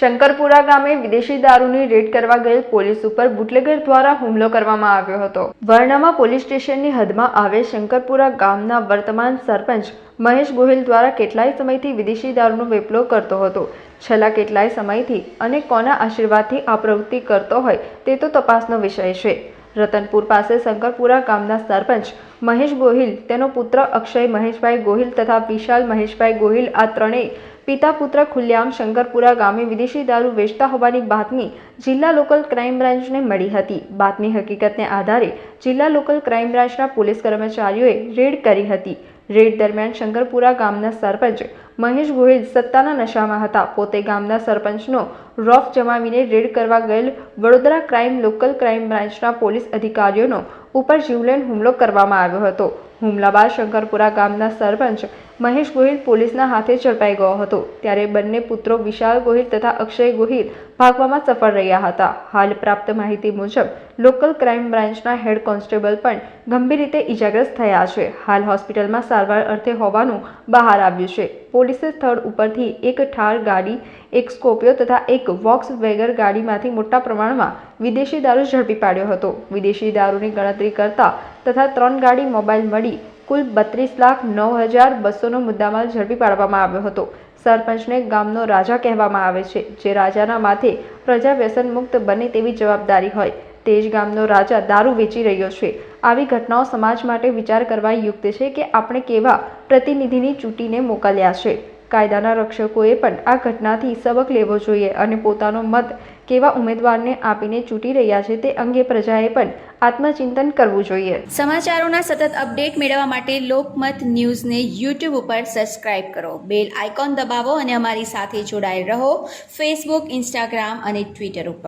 શંકરપુરા ગામે વિદેશી દારૂની રેડ કરવા ગયેલ પોલીસ ઉપર બુટલેગર દ્વારા હુમલો કરવામાં આવ્યો હતો. વર્ણામાં પોલીસ સ્ટેશનની હદમાં આવેલ શંકરપુરા ગામના વર્તમાન સરપંચ મહેશ ગોહિલ દ્વારા કેટલાય સમયથી વિદેશી દારૂનો વેપલો કરતો હતો. છેલ્લા કેટલાય સમયથી અને કોના આશીર્વાદથી આ પ્રવૃત્તિ કરતો હોય તે તો તપાસનો વિષય છે. રતનપુર પાસે શંકરપુરા ગામના સરપંચ મહેશ ગોહિલ, તેનો પુત્ર અક્ષય મહેશભાઈ ગોહિલ તથા વિશાલ મહેશભાઈ ગોહિલ, આ ત્રણેય પિતા પુત્ર ખુલ્લેઆમ શંકરપુરા ગામે વિદેશી દારૂ વેચતા હોવાની બાતમી જિલ્લા લોકલ ક્રાઇમ બ્રાન્ચને મળી હતી. બાતમી હકીકતને આધારે જિલ્લા લોકલ ક્રાઇમ બ્રાન્ચના પોલીસ કર્મચારીઓએ રેડ કરી હતી. રેડ દરમિયાન શંકરપુરા ગામના સરપંચ મહેશ ગોહિલ સત્તાના નશામાં હતા. પોતે ગામના સરપંચનો રોફ જમાવીને રેડ કરવા ગયેલ વડોદરા ક્રાઇમ લોકલ ક્રાઇમ બ્રાન્ચના પોલીસ અધિકારીઓનો ઉપર જીવલેણ હુમલો કરવામાં આવ્યો હતો. હુમલા બાદ શંકરપુરા ગામના સરપંચ મહેશ ગોહિલ પોલીસના હાથે ઝડપાઈ ગયો હતો. ત્યારે બંને પુત્રો વિશાલ ગોહિલ તથા અક્ષય ગોહિલ ભાગવામાં સફળ રહ્યા હતા. હાલ પ્રાપ્ત માહિતી મુજબ, લોકલ ક્રાઇમ બ્રાન્ચના હેડ કોન્સ્ટેબલ પણ ગંભીર રીતે ઇજાગ્રસ્ત થયા છે. હાલ હોસ્પિટલમાં સારવાર અર્થે હોવાનું બહાર આવ્યું છે. પોલીસે સ્થળ ઉપરથી એક ઠાર ગાડી, એક સ્કોપિયો તથા એક વોક્સ વેગર ગાડીમાંથી મોટા પ્રમાણમાં વિદેશી દારૂ ઝડપી પાડ્યો હતો. વિદેશી દારૂની ગણતરી કરતા તથા ત્રણ ગાડી મોબાઈલ મળી કુલ બત્રીસ લાખ નવ હજાર બસોનો મુદ્દામાલ ઝડપી પાડવામાં આવ્યો હતો. સરપંચને ગામનો રાજા કહેવામાં આવે છે, જે રાજાના માથે પ્રજા વ્યસન મુક્ત બને તેવી જવાબદારી હોય. તે જ ગામનો રાજા દારૂ વેચી રહ્યો છે. આવી ઘટનાઓ સમાજ માટે વિચાર કરવા યુક્ત છે કે આપણે કેવા પ્રતિનિધિની ચૂંટીને મોકલ્યા છે. કાયદાના રક્ષકોએ પણ આ ઘટનાથી સબક લેવો જોઈએ અને પોતાનો મત કેવા ઉમેદવારને આપીને ચૂંટી રહ્યા છે તે અંગે પ્રજાએ પણ આત્મચિંતન કરવું જોઈએ. સમાચારોના સતત અપડેટ મેળવવા માટે લોકમત ન્યૂઝને યુટ્યુબ ઉપર સબસ્ક્રાઇબ કરો. બેલ આઇકોન દબાવો અને અમારી સાથે જોડાયેલ રહો. ફેસબુક, ઇન્સ્ટાગ્રામ અને ટ્વિટર ઉપર.